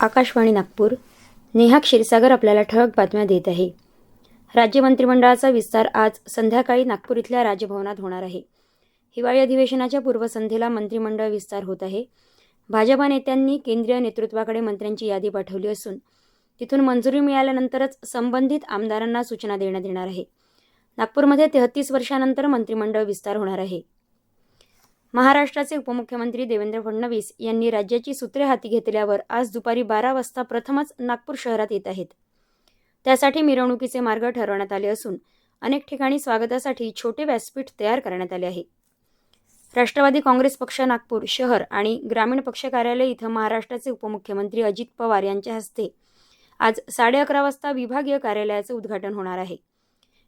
आकाशवाणी नागपूर. नेहा क्षीरसागर आपल्याला ठळक बातम्या देत आहे. राज्य मंत्रिमंडळाचा विस्तार आज संध्याकाळी नागपूर इथल्या राजभवनात होणार आहे. हिवाळी अधिवेशनाच्या पूर्वसंध्येला मंत्रिमंडळ विस्तार होत आहे. भाजपा नेत्यांनी केंद्रीय नेतृत्वाकडे मंत्र्यांची यादी पाठवली असून तिथून मंजुरी मिळाल्यानंतरच संबंधित आमदारांना सूचना देण्यात येणार आहे. नागपूरमध्ये तेहतीस वर्षानंतर मंत्रिमंडळ विस्तार होणार आहे. महाराष्ट्राचे उपमुख्यमंत्री देवेंद्र फडणवीस यांनी राज्याची सूत्रे हाती घेतल्यावर आज दुपारी बारा वाजता प्रथमच नागपूर शहरात येत आहेत. त्यासाठी मिरवणुकीचे मार्ग ठरवण्यात आले असून अनेक ठिकाणी स्वागतासाठी छोटे व्यासपीठ तयार करण्यात आले आहे. राष्ट्रवादी काँग्रेस पक्ष नागपूर शहर आणि ग्रामीण पक्ष कार्यालय इथं महाराष्ट्राचे उपमुख्यमंत्री अजित पवार यांच्या हस्ते आज साडे अकरा वाजता विभागीय कार्यालयाचं उद्घाटन होणार आहे.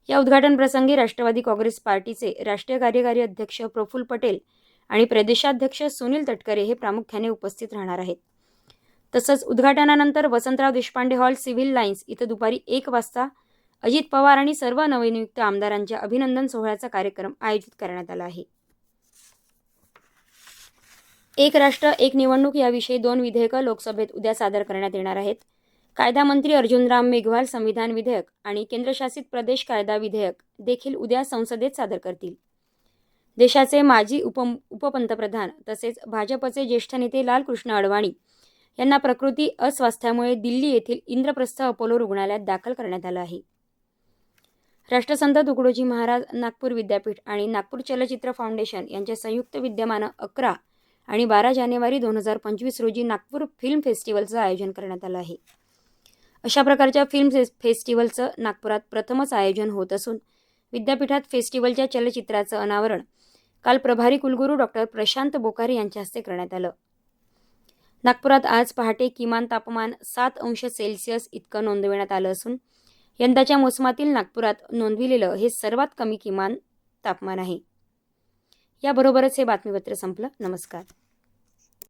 या उद्घाटन प्रसंगी राष्ट्रवादी काँग्रेस पार्टीचे राष्ट्रीय कार्यकारी अध्यक्ष प्रफुल्ल पटेल आणि प्रदेशाध्यक्ष सुनील तटकरे हे प्रामुख्याने उपस्थित राहणार आहेत. तसंच उद्घाटनानंतर Vasantrao Deshpande hall civil lines इथं दुपारी एक वाजता अजित पवार आणि सर्व नवनियुक्त आमदारांच्या अभिनंदन सोहळ्याचा कार्यक्रम आयोजित करण्यात आला आहे. एक राष्ट्र एक निवडणूक याविषयी दोन विधेयकं लोकसभेत उद्या सादर करण्यात येणार आहेत. कायदा मंत्री अर्जुनराम मेघवाल संविधान विधेयक आणि केंद्रशासित प्रदेश कायदा विधेयक देखील उद्या संसदेत सादर करतील. देशाचे माजी उप उपपंतप्रधान तसेच भाजपचे ज्येष्ठ नेते लालकृष्ण अडवाणी यांना प्रकृती अस्वास्थ्यामुळे दिल्ली येथील इंद्रप्रस्थ अपोलो रुग्णालयात दाखल करण्यात आलं आहे. राष्ट्रसंत तुकडोजी महाराज नागपूर विद्यापीठ आणि नागपूर चलचित्र फाउंडेशन यांच्या संयुक्त विद्यमानं अकरा आणि बारा जानेवारी दोन हजार पंचवीस रोजी नागपूर फिल्म फेस्टिवलचं आयोजन करण्यात आलं आहे. अशा प्रकारच्या फिल्म फेस फेस्टिवलचं नागपुरात प्रथमच आयोजन होत असून विद्यापीठात फेस्टिवलच्या चलचित्राचं अनावरण. काल प्रभारी कुलगुरू डॉक्टर प्रशांत बोकारे यांच्या हस्ते करण्यात आलं. नागपुरात आज पहाटे किमान तापमान सात अंश सेल्सिअस इतकं नोंदविण्यात आलं असून यंदाच्या मोसमातील नागपुरात नोंदविलेलं हे सर्वात कमी किमान तापमान आहे. याबरोबरच हे बातमीपत्र संपलं. नमस्कार.